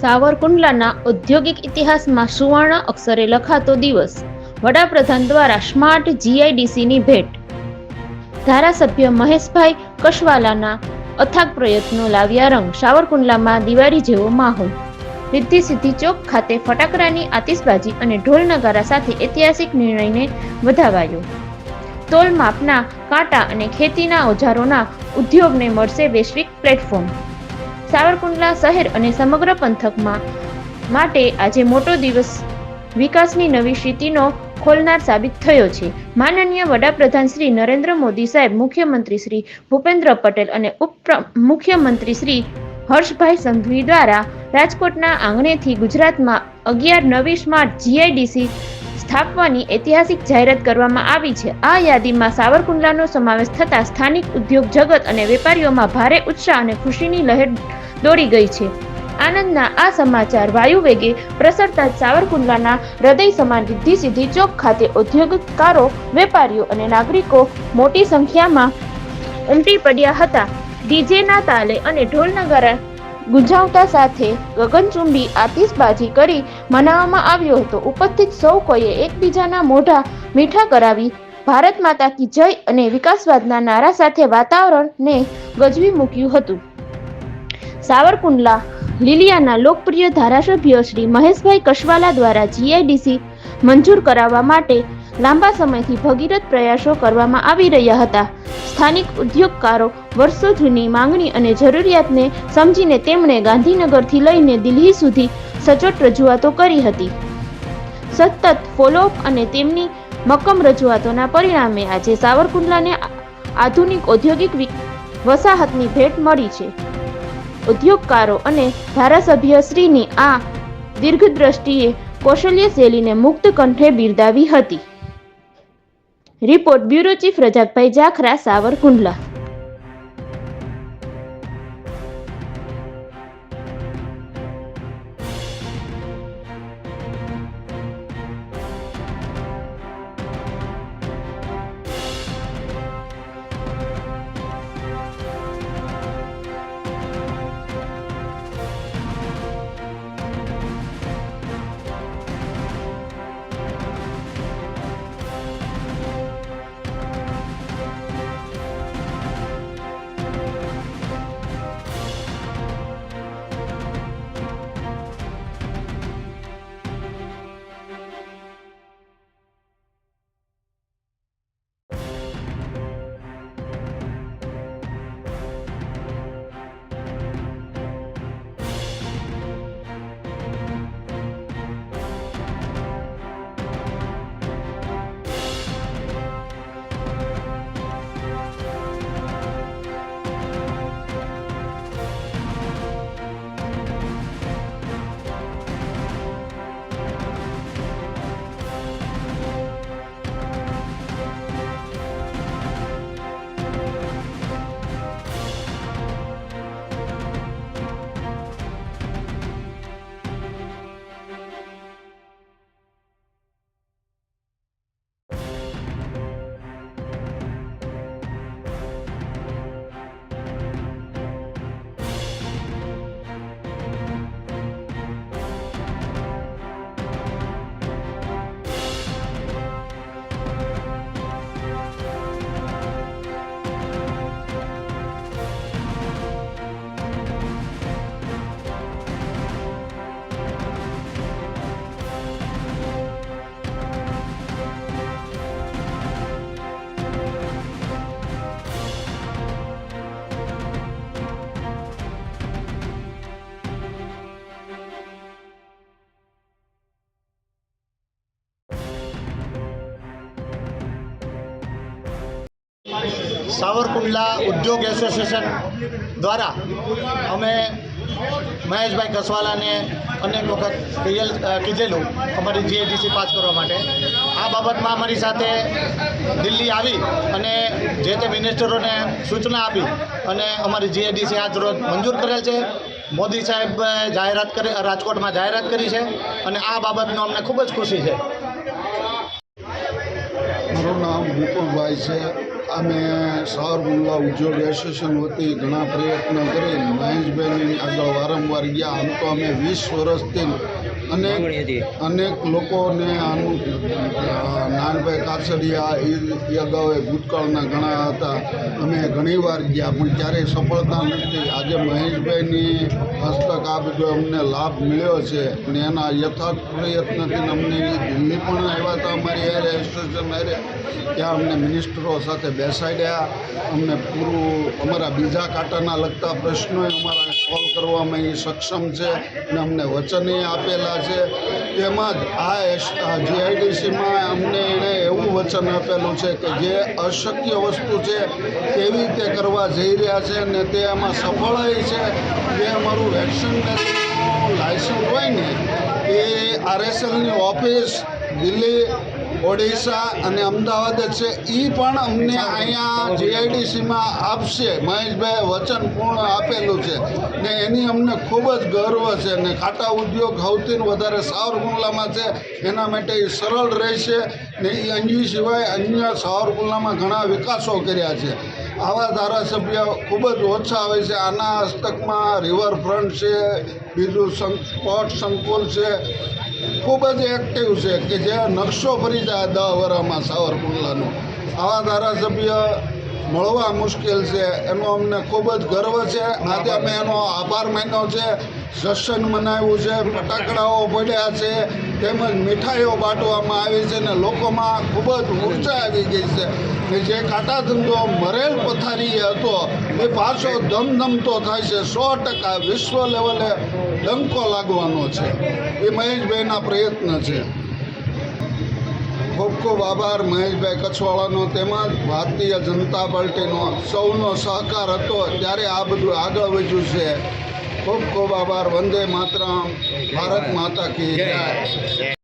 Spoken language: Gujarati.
સાવરકુંડલાના ઔદ્યોગિક ઇતિહાસમાં સુવર્ણ અક્ષરે લખાતો દિવસ. વડાપ્રધાન દ્વારા સ્માર્ટ જીઆઈડીસીની ભેટ. ધારાસભ્ય મહેશભાઈ કશવાલાના અથાગ પ્રયત્નો લાવ્યા રંગ, સાવરકુંડલામાં દિવાળી જેવો માહોલ. રિદ્ધિ સિદ્ધિ ચોક ખાતે ફટાકડાની આતિશબાજી અને ઢોલ નગારા સાથે ઐતિહાસિક નિર્ણયને વધાવાયો. તોલ માપના, કાંટા અને ખેતીના ઓજારોના ઉદ્યોગને મળશે વૈશ્વિક પ્લેટફોર્મ. સાવરકુંડલા શહેર અને સમગ્ર પંથકમાં માટે આજે મોટો દિવસ વિકાસની નવી સ્થિતિનો ખોલનાર સાબિત થયો છે. માનનીય વડાપ્રધાન શ્રી નરેન્દ્ર મોદી સાહેબ, મુખ્યમંત્રી શ્રી ભૂપેન્દ્ર પટેલ અને ઉપ મુખ્યમંત્રી શ્રી હર્ષભાઈ સંઘવી દ્વારા રાજકોટના આંગણેથી ગુજરાતમાં અગિયાર નવી સ્માર્ટ જીઆઈડીસી સ્થાપવાની ઐતિહાસિક જાહેરાત કરવામાં આવી છે. આ યાદીમાં સાવરકુંડલાનો સમાવેશ થતાં સ્થાનિક ઉદ્યોગ જગત અને વેપારીઓમાં ભારે ઉત્સાહ અને ખુશીની લહેર દોડી ગઈ છે. આનંદના આ સમાચાર વાયુ વેગે પ્રસરતા સાવરકુંડલાના હૃદય સમાન રિદ્ધિ સિદ્ધિ ચોક ખાતે ઉદ્યોગકારો, વેપારીઓ અને નાગરિકો મોટી સંખ્યામાં ઉમટી પડ્યા હતા. ડીજેના તાલે અને ઢોલ નગારા ગુંજાવતા સાથે ગગનચુંબી આતિશબાજી કરી મનાવવામાં આવ્યો હતો. ઉપસ્થિત સૌ કોઈએ એકબીજાના મોઢા મીઠા કરાવી ભારત માતા કી જય અને વિકાસવાદના નારા સાથે વાતાવરણને ગજવી મૂક્યું હતું. સાવરકુંડલા લીલિયાના લોકપ્રિય ધારાસભ્ય શ્રી મહેશભાઈ કશવાલા દ્વારા જીઆઈડીસી મંજૂર કરાવવા માટે લાંબા સમયથી ભગીરથ પ્રયાસો કરવામાં આવી રહ્યા હતા. સ્થાનિક ઉદ્યોગકારો વર્ષો જૂની માંગણી અને જરૂરિયાતને સમજીને તેમણે ગાંધીનગરથી લઈને દિલ્હી સુધી સચોટ રજૂઆતો કરી હતી. સતત ફોલોઅપ અને તેમની મક્કમ રજૂઆતોના પરિણામે આજે સાવરકુંડલાને આધુનિક ઔદ્યોગિક વસાહતની ભેટ મળી છે. ઉદ્યોગકારો અને ધારાસભ્યશ્રીની આ દીર્ઘદ્રષ્ટિએ કૌશલ્ય શૈલીને મુક્ત કંઠે બિરદાવી હતી. Report bureau chief Razakbhai Jakhra, Savarkundla. Savarkundla ઉદ્યોગ એસોસિએશન દ્વારા અમે મહેશભાઈ કસવાલાને અનેક વખત કહેલ કીધેલું અમારી જીએડીસી પાસ કરવા માટે. આ બાબતમાં અમારી સાથે દિલ્હી આવી અને જે તે મિનિસ્ટરોને સૂચના આપી અને અમારી જીએડીસી આજ રોજ મંજૂર કરેલ છે. મોદી સાહેબ જાહેરાત કરી, રાજકોટમાં જાહેરાત કરી છે અને આ બાબતનો અમને ખૂબ જ ખુશી છે. મારું નામ વિપુલભાઈ છે. અમે સાવરકુંડલા ઉદ્યોગ એસોસિએશન વતી ઘણા પ્રયત્નો કરી મહેશભાઈની આગળ વારંવાર ગયા. આમ તો અમે વીસ વર્ષથી અનેક અનેક લોકોને આનું અ, નાનભાઈ કાછડિયા એ અગાઉ ભૂતકાળના ઘણા હતા. અમે ઘણી વાર ગયા પણ ક્યારેય સફળતા નથી. આજે મહેશભાઈની હસ્તક આ બધો અમને લાભ મળ્યો છે અને એના યથાર્થ પ્રયત્નથી અમને દિલ્હી પણ આવ્યા હતા અમારી હારે એસોસિએશન હારે ત્યાં અમને મિનિસ્ટરો સાથે બેસાડ્યા. અમને પૂરું અમારા બીજા કાંટાના લગતા પ્રશ્નો અમારા સોલ્વ કરવામાં એ સક્ષમ છે અને અમને વચને આપેલા છે. તેમજ આ જીઆઈડીસીમાં અમને એણે એવું વચન આપેલું છે કે જે અશક્ય વસ્તુ છે, કેવી રીતે કરવા જઈ રહ્યા છે અને તે એમાં સફળ છે, જે અમારું વેક્સિન લાયસન્સ હોય ને, એ આરએસએલની ઓફિસ દિલ્હી ઓડિશા અને અમદાવાદ જ છે. એ પણ અમને અહીંયા જીઆઈડીસીમાં આપશે. મહેશભાઈ વચન પૂર્ણ આપેલું છે. ને એની અમને ખૂબ જ ગર્વ છે ને કાંટા ઉદ્યોગ સૌથી વધારે સાવરકુંડલામાં છે. એના માટે એ સરળ રહેશે ને એ અંજી સિવાય અન્ય સાવરકુંડલામાં ઘણા વિકાસો કર્યા છે. આવા ધારાસભ્ય ખૂબ જ ઓછા હોય છે. આના હસ્તકમાં રિવરફ્રન્ટ છે, બીજું સ્પોર્ટ સંકુલ છે ખૂબ જ એક્ટિવ છે કે જે નકશો ફરી જાય દહ વરામાં સાવરકુંડલાનો. આવા ધારાસભ્ય મળવા મુશ્કેલ છે. એનો અમને ખૂબ જ ગર્વ છે. આજે અમે એનો આભાર માન્યો છે. જશન મનાવ્યું છે. ફટાકડાઓ પડ્યા છે. તેમજ મીઠાઈઓ બાંટવામાં આવી છે ને લોકોમાં ખૂબ જ ઊર્જા આવી ગઈ છે. ને જે કાંટા ધંધો મરેલ પથારી હતો, એ પાછો ધમધમતો થાય છે. સો ટકા વિશ્વ લેવલે ડંકો લાગવાનો છે. એ મહેશભાઈના પ્રયત્ન છે. ખૂબ ખૂબ આભાર મહેશભાઈ કચ્છવાળાનો તેમજ ભારતીય જનતા પાર્ટીનો સૌનો સહકાર હતો. ત્યારે આ બધું આગળ વધ્યું છે. ખૂબ ખૂબ આભાર. વંદે માતરમ. ભારત માતા કી જય.